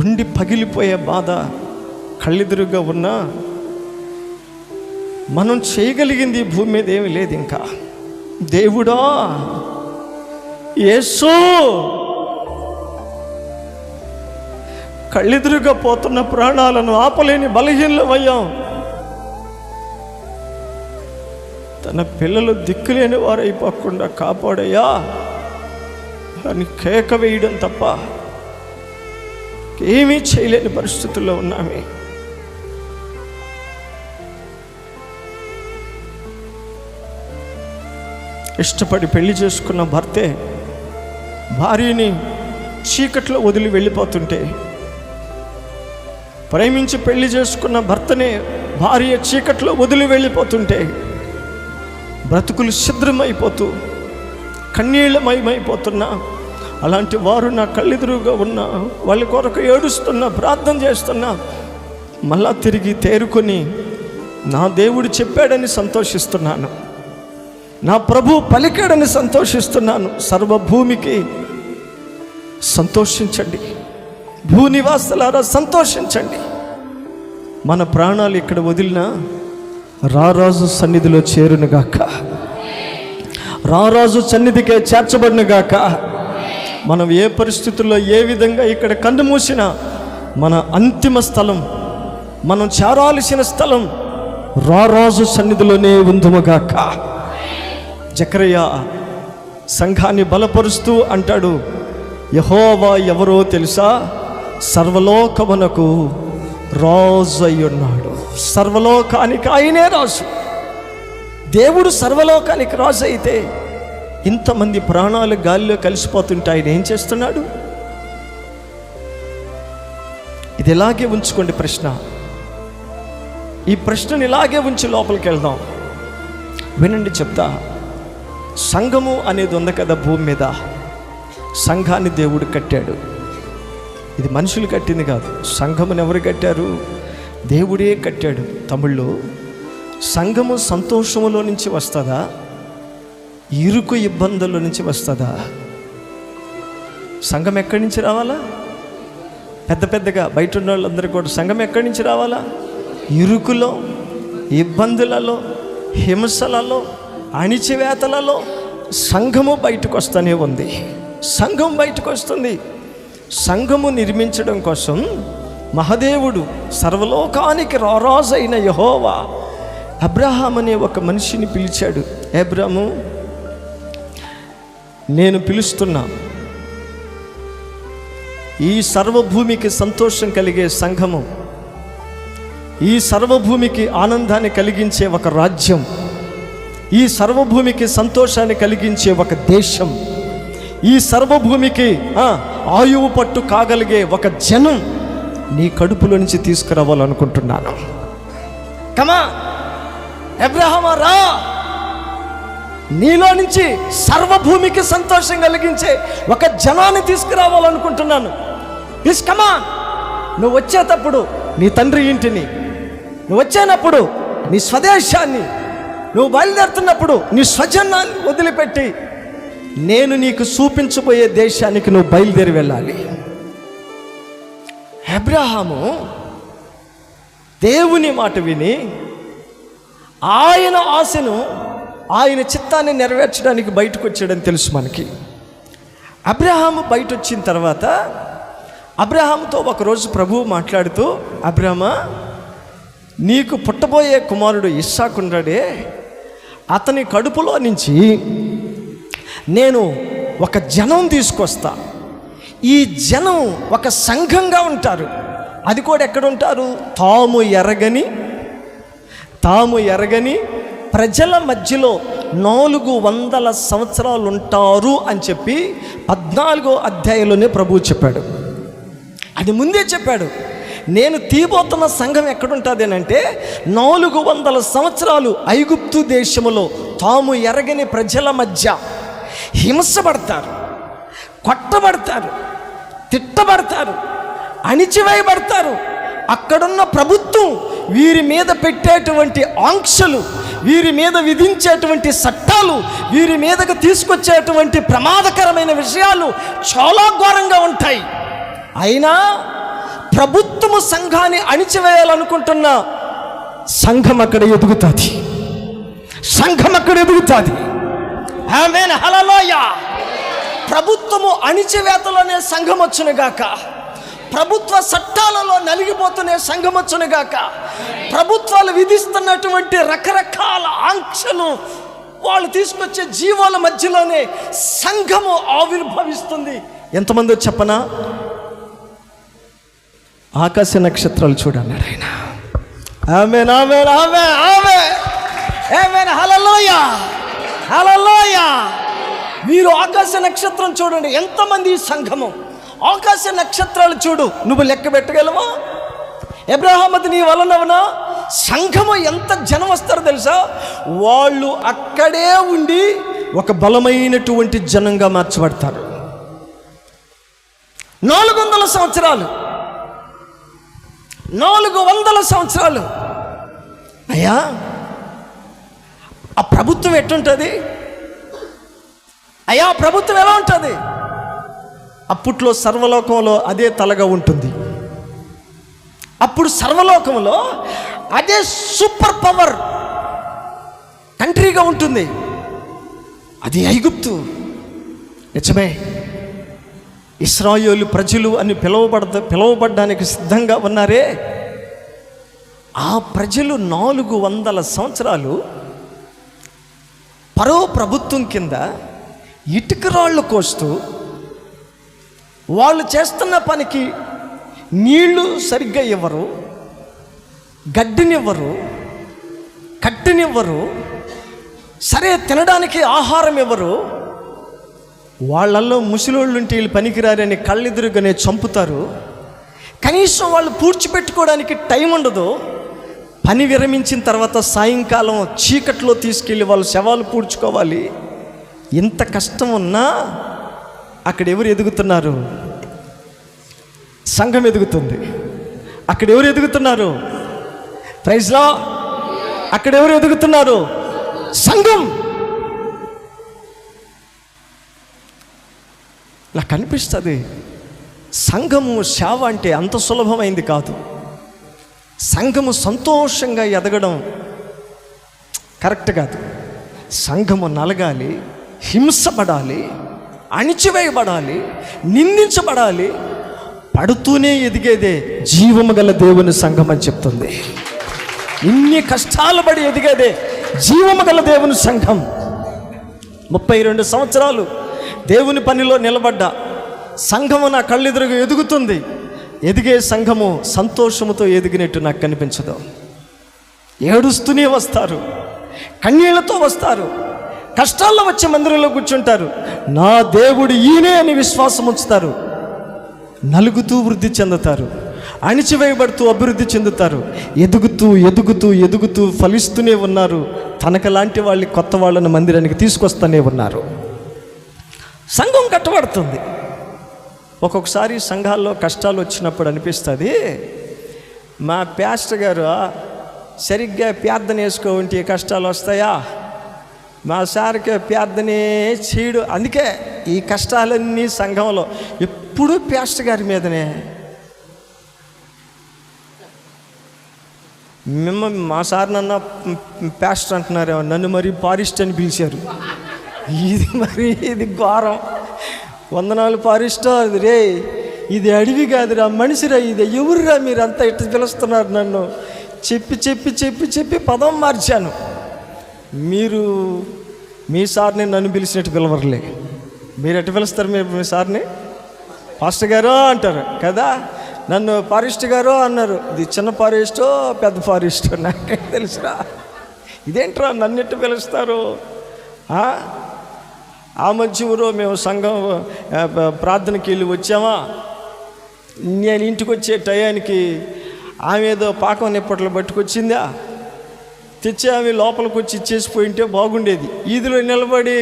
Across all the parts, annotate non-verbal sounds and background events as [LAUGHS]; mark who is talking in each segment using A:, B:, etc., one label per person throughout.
A: గుండి పగిలిపోయే బాధ కళ్ళెదురుగా ఉన్నా మనం చేయగలిగింది భూమి మీద ఏమి లేదు ఇంకా. దేవుడా యేసు! కళ్ళెదురుగా పోతున్న ప్రాణాలను ఆపలేని బలహీనమయ్యాం తన పిల్లలు దిక్కులేని వారైపోకుండా కాపాడయ్యా. అని కేక వేయడం తప్ప ఏమీ చేయలేని పరిస్థితుల్లో ఉన్నామే. ఇష్టపడి పెళ్ళి చేసుకున్న భర్తే భార్యని చీకట్లో వదిలి వెళ్ళిపోతుంటే ప్రేమించి పెళ్ళి చేసుకున్న భర్తనే భార్య చీకట్లో వదిలి వెళ్ళిపోతుంటే బ్రతుకులు శిద్రమైపోతూ కన్నీళ్ళమయమైపోతున్నా అలాంటి వారు నా కళ్ళెదురుగా ఉన్న వాళ్ళ కొరకు ఏడుస్తున్నా ప్రార్థన చేస్తున్నా మళ్ళా తిరిగి తేరుకొని నా దేవుడు చెప్పాడని సంతోషిస్తున్నాను. నా ప్రభు పలికాడని సంతోషిస్తున్నాను. సర్వభూమికి సంతోషించండి. భూనివాసులారా సంతోషించండి. మన ప్రాణాలు ఇక్కడ వదిలినా రారాజు సన్నిధిలో చేరునుగాక. రారాజు సన్నిధికే చేర్చబడినగాక. మనం ఏ పరిస్థితుల్లో ఏ విధంగా ఇక్కడ కన్ను మూసినా మన అంతిమ స్థలం మనం చేరాల్సిన స్థలం రారాజు సన్నిధిలోనే ఉందుముగాక. జకరయ్య సంఘాన్ని బలపరుస్తూ అంటాడు యహోవా ఎవరో తెలుసా? సర్వలోకమునకు రాజు అయి ఉన్నాడు సర్వలోకానికి ఆయనే రాజు. దేవుడు సర్వలోకానికి రాజు అయితే ఇంతమంది ప్రాణాలు గాలిలో కలిసిపోతుంటే ఆయన ఏం చేస్తున్నాడు? ఇది ఇలాగే ఉంచుకోండి ప్రశ్న. ఈ ప్రశ్నని ఇలాగే ఉంచి లోపలికి వెళ్దాం. వినండి చెప్తా. సంఘము అనేది ఉంది కదా భూమి మీద. సంఘాన్ని దేవుడు కట్టాడు. ఇది మనుషులు కట్టింది కాదు. సంఘమును ఎవరు కట్టారు? దేవుడే కట్టాడు. తమిళ్ళో సంఘము సంతోషములో నుంచి వస్తుందా? ఇరుకు ఇబ్బందుల నుంచి వస్తుందా? సంఘం ఎక్కడి నుంచి రావాలా? పెద్ద పెద్దగా బయట ఉన్న వాళ్ళందరూ కూడా సంఘం ఎక్కడి నుంచి రావాలా? ఇరుకులో ఇబ్బందులలో హింసలలో అణిచివేతలలో సంఘము బయటకు వస్తూనే ఉంది. సంఘం బయటకు వస్తుంది. సంఘము నిర్మించడం కోసం మహదేవుడు సర్వలోకానికి రారాజు అయిన యహోవా అబ్రహాం అనే ఒక మనిషిని పిలిచాడు. అబ్రాము నేను పిలుస్తున్నా. ఈ సర్వభూమికి సంతోషం కలిగే సంఘము ఈ సర్వభూమికి ఆనందాన్ని కలిగించే ఒక రాజ్యం ఈ సర్వభూమికి సంతోషాన్ని కలిగించే ఒక దేశం ఈ సర్వభూమికి ఆయువు పట్టు కాగలిగే ఒక జనం నీ కడుపులో నుంచి తీసుకురావాలనుకుంటున్నాను. కమా ఎబ్రహమా రా! నీలో నుంచి సర్వభూమికి సంతోషం కలిగించే ఒక జనాన్ని తీసుకురావాలనుకుంటున్నాను. ప్లీజ్ కమాన్ నువ్వు వచ్చేటప్పుడు నీ తండ్రి ఇంటిని నువ్వు వచ్చేటప్పుడు నీ స్వదేశాన్ని నువ్వు బయలుదేరుతున్నప్పుడు నీ స్వజనాన్ని వదిలిపెట్టి నేను నీకు చూపించబోయే దేశానికి నువ్వు బయలుదేరి వెళ్ళాలి. అబ్రహాము దేవుని మాట విని ఆయన ఆశను ఆయన చిత్తాన్ని నెరవేర్చడానికి బయటకు వచ్చాడని తెలుసు మనకి. అబ్రహాము బయట వచ్చిన తర్వాత అబ్రహాముతో ఒకరోజు ప్రభువు మాట్లాడుతూ అబ్రహమ నీకు పుట్టబోయే కుమారుడు ఇస్సాకుండ్రాడే అతని కడుపులో నుంచి నేను ఒక జనం తీసుకొస్తా. ఈ జనం ఒక సంఘంగా ఉంటారు. అది కూడా ఎక్కడ ఉంటారు? తాము ఎరగని తాము ఎరగని ప్రజల మధ్యలో నాలుగు వందల సంవత్సరాలు ఉంటారు అని చెప్పి పద్నాలుగో అధ్యాయంలోనే ప్రభువు చెప్పాడు. అది ముందే చెప్పాడు. నేను తీబోతున్న సంఘం ఎక్కడుంటుంది అంటే నాలుగు వందల సంవత్సరాలు ఐగుప్తు దేశములో తాము ఎరగని ప్రజల మధ్య హింసపడతారు కొట్టబడతారు తిట్టబడతారు అణిచివేయబడతారు. అక్కడున్న ప్రభుత్వం వీరి మీద పెట్టేటువంటి ఆంక్షలు వీరి మీద విధించేటువంటి చట్టాలు వీరి మీదకు తీసుకొచ్చేటువంటి ప్రమాదకరమైన విషయాలు చాలా ఘోరంగా ఉంటాయి. అయినా ప్రభుత్వము సంఘాన్ని అణిచివేయాలనుకుంటున్న సంఘం అక్కడ ఎదుగుతుంది. సంఘం అక్కడ ఎదుగుతుంది. ఆమేన్. హల్లెలూయ. ప్రభుత్వము అణిచివేతలోనే సంఘం వచ్చునుగాక ప్రభుత్వ చట్టాలలో నలిగిపోతున్న సంఘమచ్చునుగాక ప్రభుత్వాలు విధిస్తున్నటువంటి రకరకాల ఆంక్షలు వాళ్ళు తీసుకొచ్చే జీవాల మధ్యలోనే సంఘము ఆవిర్భవిస్తుంది. ఎంతమందో చెప్పనా? ఆకాశ నక్షత్రాలు చూడన్నాడు ఆయన ఆమె ఆమె ఆమె ఆమె ఆమె హలలోయ హలలోయ మీరు ఆకాశ నక్షత్రం చూడండి ఎంతమంది సంఘము? ఆకాశ నక్షత్రాలు చూడు. నువ్వు లెక్క పెట్టగలవా? ఎబ్రహామది నీ వలనవనా సంఘము ఎంత జనం వస్తారో తెలుసా? వాళ్ళు అక్కడే ఉండి ఒక బలమైనటువంటి జనంగా మార్చబడతారు. నాలుగు వందల సంవత్సరాలు. నాలుగు వందల సంవత్సరాలు. అయ్యా ఆ ప్రభుత్వం ఎట్టుంటుంది అయ్యా ఆ ప్రభుత్వం ఎలా ఉంటుంది? అప్పట్లో సర్వలోకంలో అదే తలగా ఉంటుంది. అప్పుడు సర్వలోకంలో అదే సూపర్ పవర్ కంట్రీగా ఉంటుంది. అది ఐగుప్తు. నిజమే. ఇస్రాయోలు ప్రజలు అని పిలువబడ పిలువబడడానికి సిద్ధంగా ఉన్నారే. ఆ ప్రజలు నాలుగు వందల సంవత్సరాలు పరో ప్రభుత్వం కింద ఇటుకరాళ్ళు కోస్తూ వాళ్ళు చేస్తున్న పనికి నీళ్ళు సరిగ్గా ఇవ్వరు గడ్డినివ్వరు కట్టినివ్వరు సరే తినడానికి ఆహారం ఇవ్వరు. వాళ్ళల్లో ముసలోళ్ళుంటే వీళ్ళు పనికిరారని కళ్ళెదురుగానే చంపుతారు. కనీసం వాళ్ళు పూడ్చిపెట్టుకోవడానికి టైం ఉండదు. పని విరమించిన తర్వాత సాయంకాలం చీకట్లో తీసుకెళ్ళి వాళ్ళు శవాలు పూడ్చుకోవాలి. ఎంత కష్టం ఉన్నా అక్కడ ఎవరు ఎదుగుతున్నారు? సంఘం ఎదుగుతుంది. అక్కడ ఎవరు ఎదుగుతున్నారు? ప్రైజ్లో అక్కడ ఎవరు ఎదుగుతున్నారు? సంఘం. నాకు అనిపిస్తుంది సంఘము సేవ అంటే అంత సులభమైంది కాదు. సంఘము సంతోషంగా ఎదగడం కరెక్ట్ కాదు. సంఘము నలగాలి హింసపడాలి అణిచివేయబడాలి నిందించబడాలి పడుతూనే ఎదిగేదే జీవము గల దేవుని సంఘం అని చెప్తుంది. ఇన్ని కష్టాలు పడి ఎదిగేదే జీవము గల దేవుని సంఘం. ముప్పై రెండు సంవత్సరాలు దేవుని పనిలో నిలబడ్డ. సంఘము నా కళ్ళెదురుగా ఎదుగుతుంది. ఎదిగే సంఘము సంతోషముతో ఎదిగినట్టు నాకు కనిపించదు. ఏడుస్తూనే వస్తారు. కన్నీళ్ళతో వస్తారు. కష్టాల్లో వచ్చే మందిరంలో కూర్చుంటారు. నా దేవుడు ఈయనే అని విశ్వాసం ఉంచుతారు. నలుగుతూ వృద్ధి చెందుతారు. అణిచివేయబడుతూ అభివృద్ధి చెందుతారు. ఎదుగుతూ ఎదుగుతూ ఎదుగుతూ ఫలిస్తూనే ఉన్నారు. తనకలాంటి వాళ్ళు కొత్త వాళ్ళని మందిరానికి తీసుకొస్తూనే ఉన్నారు. సంఘం కట్టబడుతుంది. ఒక్కొక్కసారి సంఘాల్లో కష్టాలు వచ్చినప్పుడు అనిపిస్తుంది మా ప్యాస్టర్ గారు సరిగ్గా ప్రార్థన వేసుకో ఉంటే కష్టాలు వస్తాయా? మా సార్కి పేదనే చేయడు. అందుకే ఈ కష్టాలన్నీ సంఘంలో ఎప్పుడూ ప్యాస్టర్ గారి మీదనే. మిమ్మ మా సార్ నన్న ప్యాస్టర్ అంటున్నారు నన్ను మరి పారిస్ట్ అని పిలిచారు. ఇది మరి ఇది ఘోరం. వందనాలు పారిస్టో అది రే ఇది అడవి కాదురా మనిషిరా ఇది ఎవరురా మీరంతా ఇట్లా పిలుస్తున్నారు నన్ను? చెప్పి చెప్పి చెప్పి చెప్పి పదం మార్చాను. మీరు మీ సార్ని నన్ను పిలిచినట్టు పిలవరులే. మీరు ఎట్టు పిలుస్తారు మీరు మీ సార్ని? పాస్టర్ గారు అంటారు కదా? నన్ను ఫారెస్ట్ గారు అన్నారు. ఇది చిన్న ఫారెస్టో పెద్ద ఫారెస్టో? నాకు తెలుసురా. ఇదేంట్రా నన్ను ఎట్టు పిలుస్తారు? ఆ? మంచి మధ్య ఊరో మేము సంఘం ప్రార్థనకి వెళ్ళి వచ్చామా? నేను ఇంటికి వచ్చే టయానికి ఆమె ఏదో పాకం నిప్పట్లు పట్టుకొచ్చిందా? తెచ్చి ఆమె లోపలికి వచ్చి ఇచ్చేసిపోయింటే బాగుండేది. ఈదిలో నిలబడి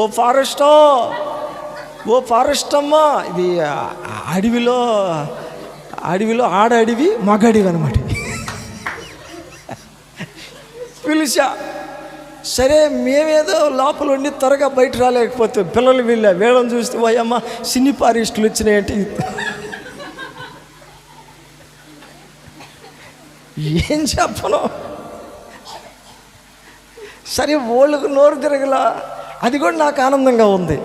A: ఓ ఫారెస్టో ఓ ఫారెస్ట్ అమ్మా ఇది అడవిలో అడవిలో ఆడ అడవి మగ అడవి అనమాట పిలిచా సరే మేమేదో లోపల ఉండి త్వరగా బయట రాలేకపోతే పిల్లలు వీళ్ళ వీళ్ళని చూస్తే పోయమ్మ సినీ పారిస్టులు వచ్చినాయంటే. ఏం చెప్పను? సరే ఓళ్ళకు నోరు తిరగలా. అది కూడా నాకు ఆనందంగా ఉంది.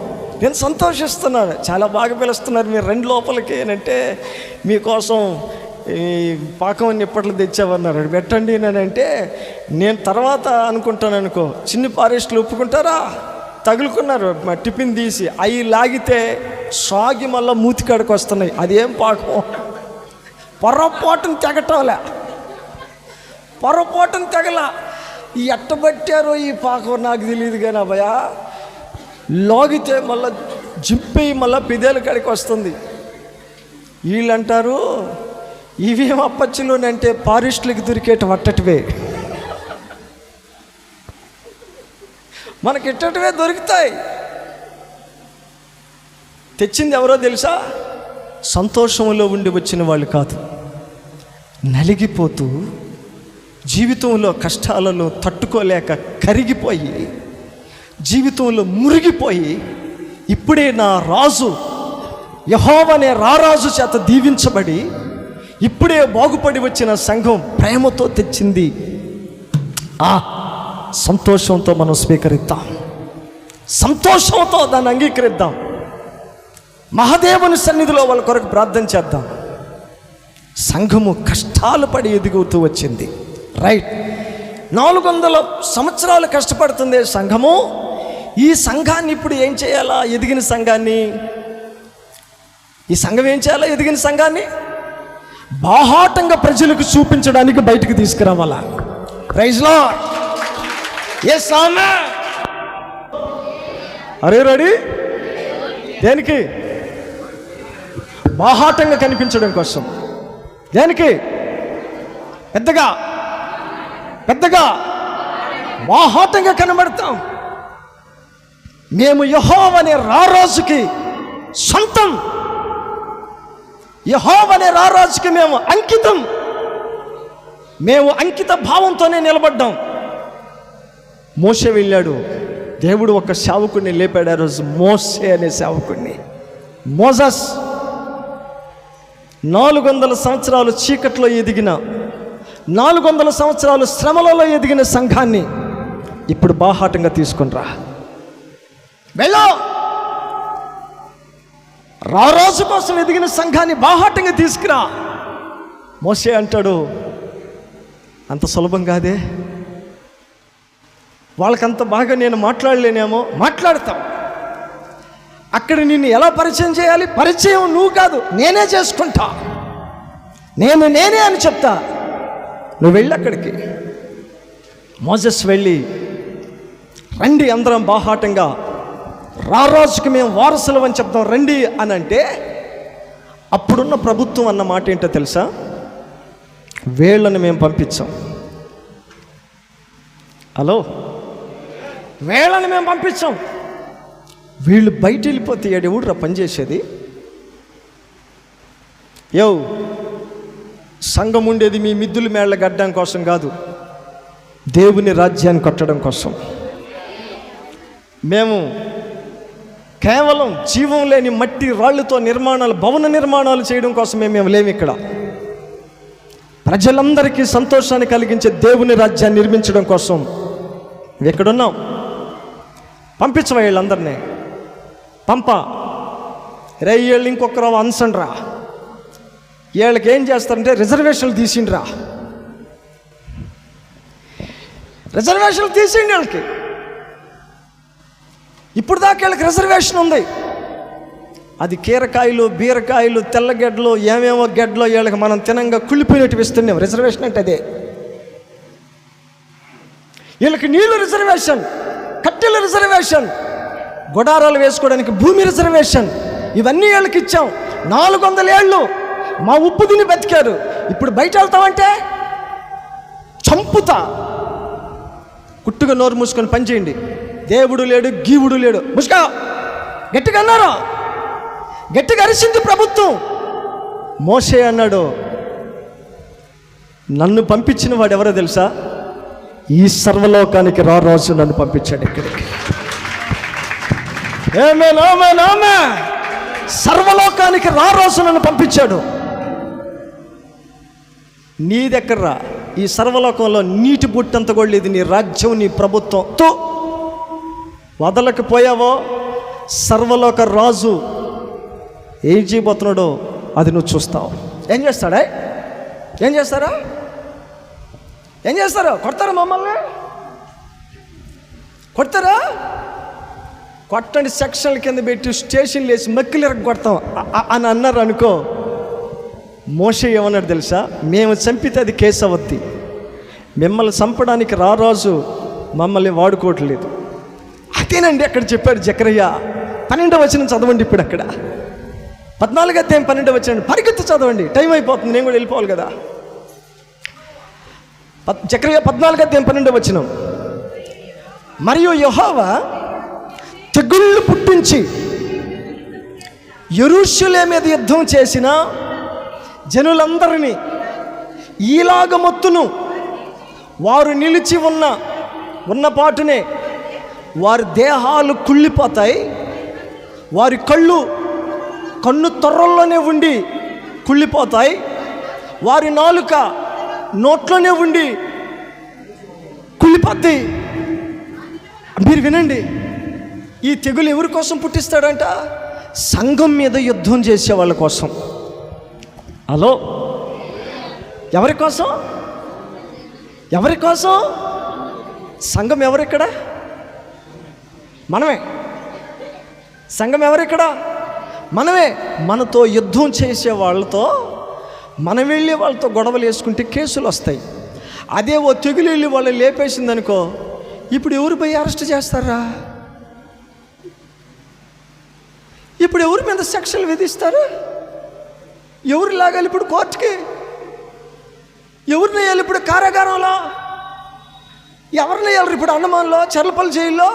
A: నేను సంతోషిస్తున్నాను. చాలా బాగా పిలుస్తున్నారు మీరు రెండు లోపలికి అంటే మీకోసం ఈ పాకం ఇప్పట్లో తెచ్చామన్నారు పెట్టండి అంటే నేను తర్వాత అనుకుంటాను అనుకో. చిన్ని పారేస్టులు ఒప్పుకుంటారా? తగులుకున్నారు. టిఫిన్ తీసి అవి లాగితే సాగి మళ్ళీ మూతికాడికి వస్తున్నాయి. అదేం పాకం? పొరపాటును తెగటంలే. పొరపాటును తెగల. ఎట్టబట్టారో ఈ పాకం నాకు తెలియదు కానీ అభయ లాగితే మళ్ళా జిప్పి మళ్ళా పిదేల కాడికి వస్తుంది. వీళ్ళు అంటారు ఇవేం అప్పచ్చులోనంటే పారిస్టులకి దొరికేట వట్టటివే. మనకి ఇట్టటివే దొరుకుతాయి. తెచ్చింది ఎవరో తెలుసా? సంతోషంలో ఉండి వచ్చిన వాళ్ళు కాదు. నలిగిపోతూ జీవితంలో కష్టాలను తట్టుకోలేక కరిగిపోయి జీవితంలో మురిగిపోయి ఇప్పుడే నా రాజు యహోవనే రారాజు చేత దీవించబడి ఇప్పుడే బాగుపడి వచ్చిన సంఘం ప్రేమతో తెచ్చింది. ఆ సంతోషంతో మనం స్వీకరిద్దాం. సంతోషంతో దాన్ని అంగీకరిద్దాం. మహాదేవుని సన్నిధిలో వాళ్ళ కొరకు ప్రార్థన చేద్దాం. సంఘము కష్టాలు పడి ఎదుగుతూ వచ్చింది. రైట్ నాలుగు వందల సంవత్సరాలు కష్టపడుతుంది సంఘము. ఈ సంఘాన్ని ఇప్పుడు ఏం చేయాలా? ఎదిగిన సంఘాన్ని? ఈ సంఘం ఏం చేయాలా? ఎదిగిన సంఘాన్ని? బాహాటంగా ప్రజలకు చూపించడానికి బయటకు తీసుకురావాలా? ప్రైజ్లో ఏ సామె అరే రెడీ దేనికి? బాహాటంగా కనిపించడం కోసం. దేనికి? పెద్దగా. పెద్దగా మాహాటంగా కనబడతాం. మేము యహోవ్ అనే రారాజుకి సొంతం. యహోవ్ అనే రారాజుకి మేము అంకితం. మేము అంకిత భావంతోనే నిలబడ్డాం. మోసే వెళ్ళాడు. దేవుడు ఒక సేవకుడిని లేపాడు ఆ రోజు. మోసే అనే సేవకుడిని. మోజస్ నాలుగు వందల సంవత్సరాలు చీకట్లో ఎదిగిన నాలుగు వందల సంవత్సరాలు శ్రమలలో ఎదిగిన సంఘాన్ని ఇప్పుడు బాహాటంగా తీసుకునిరా వెళ్ళో. రారాజు కోసం ఎదిగిన సంఘాన్ని బాహాటంగా తీసుకురా. మోసే అంటాడు అంత సులభం కాదే. వాళ్ళకంత బాగా నేను మాట్లాడలేనేమో మాట్లాడతాం. అక్కడ నిన్ను ఎలా పరిచయం చేయాలి? పరిచయం నువ్వు కాదు నేనే చేసుకుంటా. నేను నేనే అని చెప్తా. నువ్వు వెళ్ళి అక్కడికి. మోజస్ వెళ్ళి రండి అందరం బాహాటంగా. రారాజుకి మేము వారసులం అని చెప్తాం రండి అని అంటే అప్పుడున్న ప్రభుత్వం అన్న మాట ఏంటో తెలుసా? వేళ్ళని మేము పంపించాం. హలో? వేళ్ళని మేము పంపించాం. వీళ్ళు బయట వెళ్ళిపోతే ఎవడురా పనిచేసేది యో సంఘం ఉండేది మీ మిద్దుల మేళ్ళ గడ్డం కోసం కాదు దేవుని రాజ్యాన్ని కట్టడం కోసం. మేము కేవలం జీవం లేని మట్టి రాళ్ళతో నిర్మాణాలు భవన నిర్మాణాలు చేయడం కోసమే మేము లేము ఇక్కడ. ప్రజలందరికీ సంతోషాన్ని కలిగించే దేవుని రాజ్యాన్ని నిర్మించడం కోసం ఎక్కడున్నాం పంపించవా వీళ్ళందరినీ? పంప. రే వీళ్ళు ఇంకొకరు అన్సండ్రా. వీళ్ళకి ఏం చేస్తారంటే రిజర్వేషన్లు తీసిండ్రా. రిజర్వేషన్లు తీసిండి వీళ్ళకి. ఇప్పుడు దాకా వీళ్ళకి రిజర్వేషన్ ఉంది. అది కీరకాయలు బీరకాయలు తెల్లగడ్డలు ఏమేమో గడ్డలు వీళ్ళకి మనం తినంగా కుళ్ళిపోయినట్టు ఇస్తున్నాం. రిజర్వేషన్ అంటే అదే. వీళ్ళకి నీళ్ళు రిజర్వేషన్ కట్టెల రిజర్వేషన్ గుడారాలు వేసుకోవడానికి భూమి రిజర్వేషన్ ఇవన్నీ వీళ్ళకి ఇచ్చాం. నాలుగు వందల ఏళ్ళు మా ఉప్పు తిని బతికారు. ఇప్పుడు బయట వెళ్తామంటే చంపుతా. కుట్టుగా నోరు మూసుకొని పనిచేయండి దేవుడు లేడు గీవుడు లేడు. ముసుకా! గట్టిగా అన్నారు. గట్టిగా అరిసింది ప్రభుత్వం. మోసే అన్నాడు నన్ను పంపించిన వాడు ఎవరో తెలుసా? ఈ సర్వలోకానికి రా రోజు నన్ను పంపించాడు ఇక్కడికి. ఏమే నామే నామే సర్వలోకానికి రా రోజు నన్ను పంపించాడు. నీ దగ్గర ఈ సర్వలోకంలో నీటి బుట్టంత కూడా లేదు. నీ రాజ్యం నీ ప్రభుత్వం. తో! వదలకపోయావో? సర్వలోక రాజు ఏం చేయబోతున్నాడో అది నువ్వు చూస్తావు. ఏం చేస్తాడా? ఏం చేస్తారా? ఏం చేస్తారు? కొడతారా మమ్మల్ని? కొడతారా? కొట్టండి సెక్షన్ల కింద పెట్టి స్టేషన్లు వేసి మక్కిలు కొడతాం అని అన్నారు అనుకో మోస ఏమన్నాడు తెలుసా? మేము చంపితే అది కేసు అవద్ది మిమ్మల్ని చంపడానికి రారాజు మమ్మల్ని వాడుకోవట్లేదు. అదేనండి అక్కడ చెప్పాడు జకరయ్య. పన్నెండవ వచ్చిన చదవండి ఇప్పుడు అక్కడ. పద్నాలుగు అధ్యాయం పన్నెండవ వచ్చిన పరిగెత్తి చదవండి. టైం అయిపోతుంది నేను కూడా వెళ్ళిపోవాలి కదా. పద్- జకరయ్య పద్నాలుగు అధ్యాయం పన్నెండవ వచ్చిన మరియు యహోవా తెగుళ్ళు పుట్టించి ఎరుషులే మీద యుద్ధం చేసిన జనులందరినీ ఈలాగ మొత్తును వారు నిలిచి ఉన్న ఉన్నపాటునే వారి దేహాలు కుళ్ళిపోతాయి. వారి కళ్ళు కన్ను తొర్రల్లోనే ఉండి కుళ్ళిపోతాయి. వారి నాలుక నోట్లోనే ఉండి కుళ్ళిపోద్ది మీరు వినండి ఈ తెగులు ఎవరి కోసం పుట్టిస్తాడంట? సంఘం మీద యుద్ధం చేసే వాళ్ళ కోసం. హలో? ఎవరి కోసం? ఎవరి కోసం? సంఘం ఎవరిక్కడ? మనమే. సంఘం ఎవరిక్కడ? మనమే. మనతో యుద్ధం చేసే వాళ్ళతో మనం వెళ్ళి వాళ్ళతో గొడవలు వేసుకుంటే కేసులు వస్తాయి. అదే ఓ తెగులు వెళ్ళి వాళ్ళు లేపేసిందనుకో ఇప్పుడు ఎవరు పోయి అరెస్ట్ చేస్తారా? ఇప్పుడు ఎవరి మీద సెక్షన్లు విధిస్తారా? ఎవరు లాగాలి ఇప్పుడు కోర్టుకి? ఎవరిని వేయాలి ఇప్పుడు కారాగారంలో? ఎవరిని వేయాలి ఇప్పుడు అన్నమాన్లో చర్లపల్లి జైల్లో?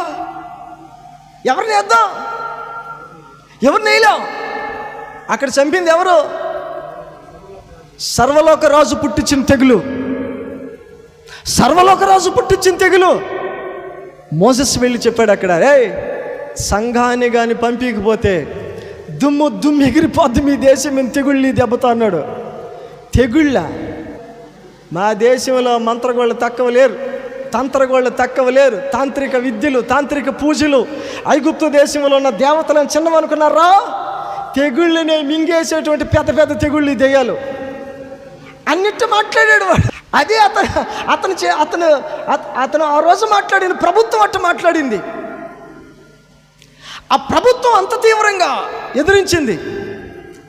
A: ఎవరిని వేద్దాం? ఎవరిని వేయలేం? అక్కడ చంపింది ఎవరు? సర్వలోక రాజు పుట్టించిన తెగులు. సర్వలోక రాజు పుట్టించిన తెగులు. మోసెస్ వెళ్ళి చెప్పాడు అక్కడ రే సంఘాన్ని కానీ పంపించకపోతే దుమ్ము దుమ్ము ఎగిరిపోద్ది మీ దేశం మేము తెగుళ్ళు దెబ్బతో అన్నాడు తెగుళ్ళ? మా దేశంలో మంత్రగోళ్ళు తక్కువ లేరు. తంత్రగోళ్ళు తక్కువ లేరు. తాంత్రిక విద్యలు తాంత్రిక పూజలు. ఐగుప్తు దేశంలో ఉన్న దేవతలను చిన్నవనుకున్నారా? తెగుళ్ళని మింగేసేటువంటి పెద్ద పెద్ద తెగుళ్ళు దెయ్యాలు. అన్నిటి మాట్లాడాడు వాడు. అదే అతను అతను చే- అతను అతను ఆ రోజు మాట్లాడిన ప్రభుత్వం అట్ట మాట్లాడింది. ఆ ప్రభుత్వం అంత తీవ్రంగా ఎదిరించింది.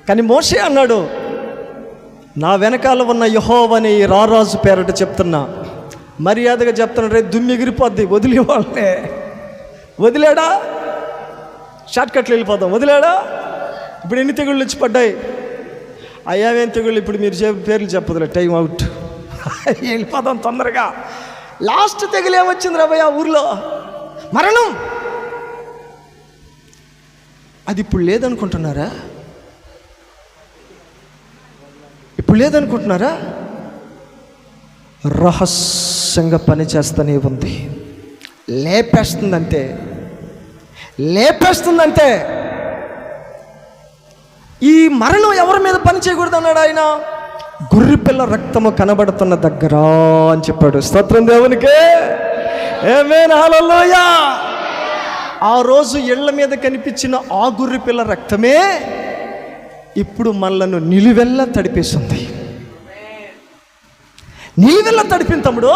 A: కానీ మోషే అన్నాడు నా వెనకాల ఉన్న యహోవని రారాజు పేరట చెప్తున్నా. మర్యాదగా చెప్తున్నా రే దుమ్మిగిరిపోద్ది వదిలే వాళ్ళే వదిలేడా? షార్ట్కట్లు వెళ్ళిపోతాం వెళ్ళిపోదాం. వదిలేడా? ఇప్పుడు ఎన్ని తెగుళ్ళు వచ్చి పడ్డాయి? అయ్యావేం తెగుళ్ళు ఇప్పుడు మీరు చెప్పే పేర్లు చెప్పదులే టైం అవుట్. [LAUGHS] వెళ్ళిపోదాం తొందరగా. లాస్ట్ తెగులు ఏమొచ్చింది రాబోయ్ ఆ ఊర్లో? మరణం! అది ఇప్పుడు లేదనుకుంటున్నారా? ఇప్పుడు లేదనుకుంటున్నారా? రహస్యంగా పనిచేస్తూనే ఉంది. లేపేస్తుందంటే లేపేస్తుందంటే ఈ మరణం ఎవరి మీద పని చేయకూడదు అన్నాడు ఆయన? గుర్రిపిల్ల రక్తము కనబడుతున్న దగ్గర అని చెప్పాడు. స్తోత్రం దేవునికి. ఏమేనా హలోయా ఆ రోజు ఇళ్ళ మీద కనిపించిన ఆ గుర్రిపిల్ల రక్తమే ఇప్పుడు మనలను నిలువెల్ల తడిపేస్తుంది. నిలువెల్ల తడిపిన తమ్ముడు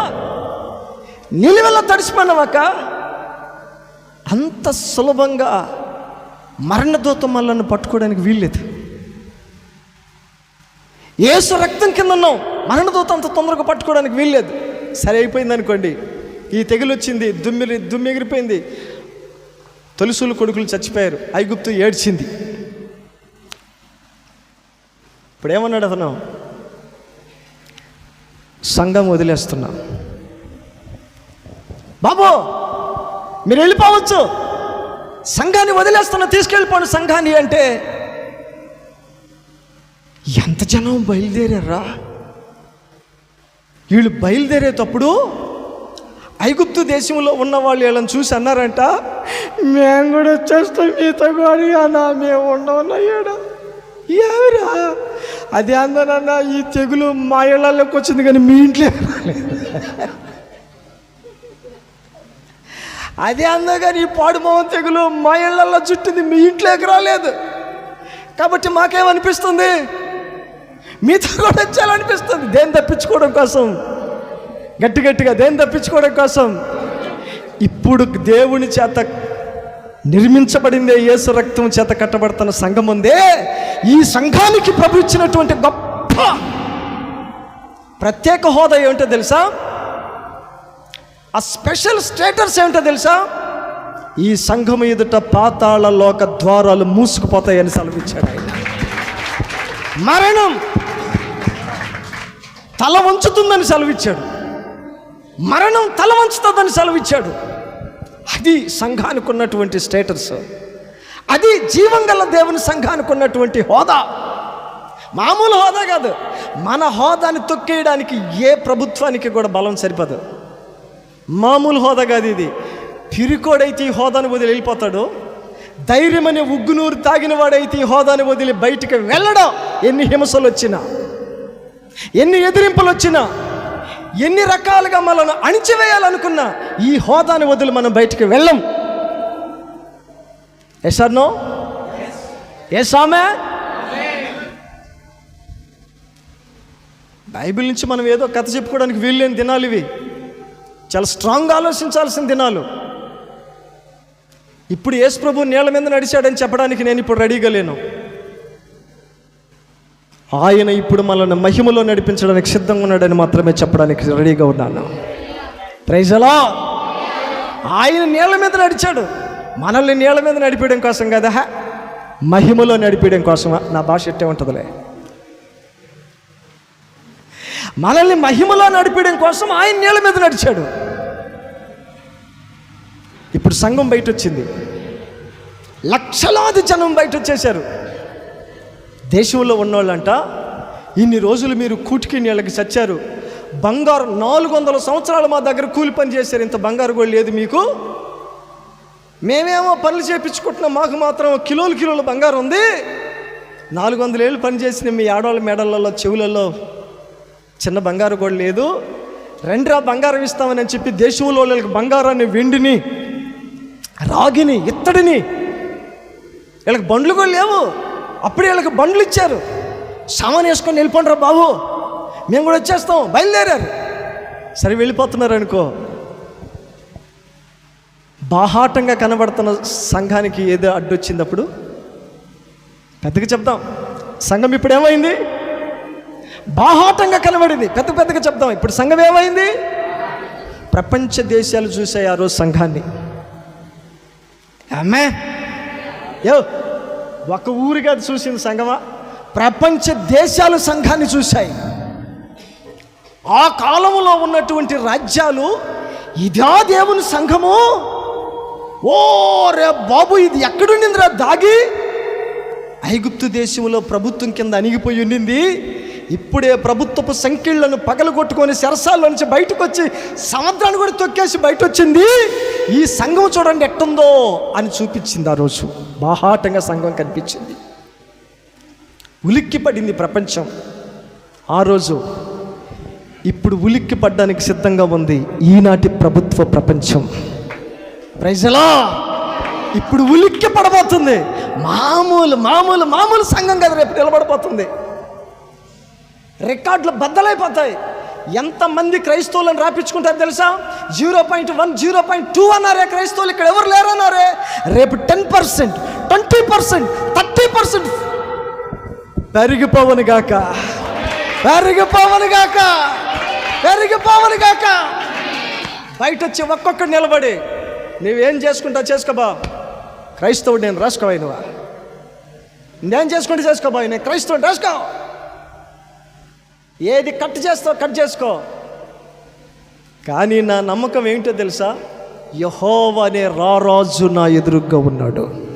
A: నిలువెల్ల తడిచిపోయినవాక అంత సులభంగా మరణదూత మనల్ని పట్టుకోవడానికి వీల్లేదు. ఏసు రక్తం కింద ఉన్నాం మరణదూత అంత తొందరగా పట్టుకోవడానికి వీల్లేదు. సరే అయిపోయింది అనుకోండి ఈ తెగులు వచ్చింది దుమ్మిరి దుమ్మి ఎగిరిపోయింది తొలుసులు కొడుకులు చచ్చిపోయారు. ఐగుప్తు ఏడ్చింది. ఇప్పుడు ఏమన్నాడు అతను? సంఘం వదిలేస్తున్నా. బాబు మీరు వెళ్ళిపోవచ్చు. సంఘాన్ని వదిలేస్తున్నా తీసుకెళ్ళిపోండి సంఘాన్ని అంటే. ఎంత జనం బయలుదేరారా? వీళ్ళు బయలుదేరేటప్పుడు ఐగుప్తు దేశంలో ఉన్న వాళ్ళు వీళ్ళని చూసి అన్నారంట మేము కూడా వచ్చేస్తాం మీతో కూడా అన్నా మేము ఉండమన్నాడు ఏమిరా? అదే అందనన్నా ఈ తెగులు మా ఇళ్ళలోకి వచ్చింది కానీ మీ ఇంట్లో రాలేదు. అదే అందా కానీ ఈ పాడుమోహం తెగులు మా ఇళ్ళల్లో చుట్టింది మీ ఇంట్లోకి రాలేదు. కాబట్టి మాకేమనిపిస్తుంది? మీతో కూడా వచ్చేయాలనిపిస్తుంది దేని తప్పించుకోవడం కోసం? గట్టి గట్టిగా దేని తప్పించుకోవడం కోసం? ఇప్పుడు దేవుని చేత నిర్మించబడిందే యేసు రక్తం చేత కట్టబడుతున్న సంఘం ఉందే. ఈ సంఘానికి ప్రభు ఇచ్చినటువంటి గొప్ప ప్రత్యేక హోదా ఏమిటో తెలుసా? ఆ స్పెషల్ స్టేటస్ ఏమిటో తెలుసా? ఈ సంఘం ఎదుట పాతాళ లోక ద్వారాలు మూసుకుపోతాయని సెలవిచ్చాడు ఆయన. మరణం తల వంచుతుందని సెలవిచ్చాడు. మరణం తల వంచుతుందని సెలవిచ్చాడు. అది సంఘానికి ఉన్నటువంటి స్టేటస్ అది జీవం గల దేవుని సంఘానికి ఉన్నటువంటి హోదా. మామూలు హోదా కాదు. మన హోదాని తొక్కేయడానికి ఏ ప్రభుత్వానికి కూడా బలం సరిపోదు. మామూలు హోదా కాదు ఇది. పిరికోడైతే ఈ హోదాను వదిలి వెళ్ళిపోతాడు. ధైర్యమనే ఉగ్గునూరు తాగిన వాడైతే ఈ హోదాను వదిలి బయటికి వెళ్ళడం ఎన్ని హింసలు వచ్చినా ఎన్ని ఎదిరింపులు వచ్చినా ఎన్ని రకాలుగా మనల్ని అణిచివేయాలనుకున్నా ఈ హోదాని వదిలి మనం బయటికి వెళ్ళం. ఎస్ నో ఎస్ ఆమె? బైబిల్ నుంచి మనం ఏదో కథ చెప్పుకోవడానికి వీల్లేని దినాలు ఇవి. చాలా స్ట్రాంగ్ ఆలోచించాల్సిన దినాలు. ఇప్పుడు యేసు ప్రభు నీళ్ళ మీద నడిచాడని చెప్పడానికి నేను ఇప్పుడు రెడీగా లేను. ఆయన ఇప్పుడు మనల్ని మహిమలో నడిపించడానికి సిద్ధంగా ఉన్నాడని మాత్రమే చెప్పడానికి రెడీగా ఉన్నాను. ప్రైజలా ఆయన నీళ్ళ మీద నడిచాడు. మనల్ని నీళ్ళ మీద నడిపించడం కోసం కదా? మహిమలో నడిపించడం కోసమా? నా భాష ఎట్టే ఉంటుందిలే? మనల్ని మహిమలో నడిపించడం కోసం ఆయన నీళ్ళ మీద నడిచాడు. ఇప్పుడు సంఘం బయట వచ్చింది లక్షలాది జనం బయట వచ్చేశారు దేశంలో ఉన్నోళ్ళంట ఇన్ని రోజులు మీరు కూటికి నీళ్ళకి చచ్చారు. బంగారు నాలుగు వందల సంవత్సరాలు మా దగ్గర కూలి పని చేశారు. ఇంత బంగారు కూడా లేదు మీకు. మేమేమో పనులు చేపించుకుంటున్నాం మాకు మాత్రం కిలోలు కిలోల బంగారం ఉంది. నాలుగు వందల ఏళ్ళు పనిచేసిన మీ ఆడవాళ్ళ మెడలలో చెవులలో చిన్న బంగారు కూడా లేదు. రెండ్రా బంగారం ఇస్తామని చెప్పి దేశంలో వాళ్ళకి బంగారాన్ని వెండిని రాగిని ఇత్తడిని వీళ్ళకి బండ్లు కూడా లేవు. అప్పుడే వీళ్ళకి బండ్లు ఇచ్చారు. సామాన్ వేసుకొని వెళ్ళిపోండిరా బాబు. మేము కూడా వచ్చేస్తాం. బయలుదేరారు. సరే వెళ్ళిపోతున్నారు అనుకో. బాహాటంగా కనబడుతున్న సంఘానికి ఏదో అడ్డొచ్చింది అప్పుడు పెద్దగా చెప్దాం. సంఘం ఇప్పుడు ఏమైంది? బాహాటంగా కనబడింది. పెద్ద పెద్దగా చెప్దాం. ఇప్పుడు సంఘం ఏమైంది? ప్రపంచ దేశాలు చూసాయి ఆ రోజు సంఘాన్ని. అమ్మే యో ఒక ఊరిగా చూసిన చూసింది సంఘమా ప్రపంచ దేశాలు సంఘాన్ని చూశాయి. ఆ కాలంలో ఉన్నటువంటి రాజ్యాలు ఇదా దేవుని సంఘము? ఓ రే బాబు ఇది ఎక్కడుండిందిరా దాగి? ఐగుప్తు దేశంలో ప్రభుత్వం కింద అణిగిపోయి ఉండింది. ఇప్పుడే ప్రభుత్వపు సంఖ్యలను పగలగొట్టుకొని శరసాల నుంచి బయటకు వచ్చి సముద్రాన్ని కూడా తొక్కేసి బయట వచ్చింది ఈ సంఘం చూడండి ఎట్టుందో అని చూపించింది ఆ రోజు. బాహాటంగా సంఘం కనిపించింది. ఉలిక్కి పడింది ప్రపంచం. ఆ రోజు ఇప్పుడు ఉలిక్కి పడ్డానికి సిద్ధంగా ఉంది ఈనాటి ప్రభుత్వ ప్రపంచం. ప్రజలా ఇప్పుడు ఉలిక్కి పడబోతుంది మామూలు మామూలు మామూలు సంఘం కదా రేపు నిలబడిపోతుంది రికార్డులు బద్దలైపోతాయి. ఎంతమంది క్రైస్తవులను రాపించుకుంటారు తెలుసా? Zero point one zero point two అన్నారే క్రైస్తవులు. ఇక్కడ ఎవరు లేరన్నారే రేపు ten percent twenty percent thirty percent పెరిగిపోవను గాక. పెరిగిపోవను గాక. పెరిగిపోవను గాక. బయట వచ్చి ఒక్కొక్కడు నిలబడి నువ్వేం చేసుకుంటా చేసుకోబా క్రైస్తవుడు నేను రాసుకోవాలి నువ్వు నేను చేసుకుంటే చేసుకోబా నేను క్రైస్తవుడు రాసుకో. ఏది కట్ చేస్తావు కట్ చేసుకో. కానీ నా నమ్మకం ఏంటో తెలుసా? యహోవ అనే రారాజు నా ఎదురుగ్గా ఉన్నాడు.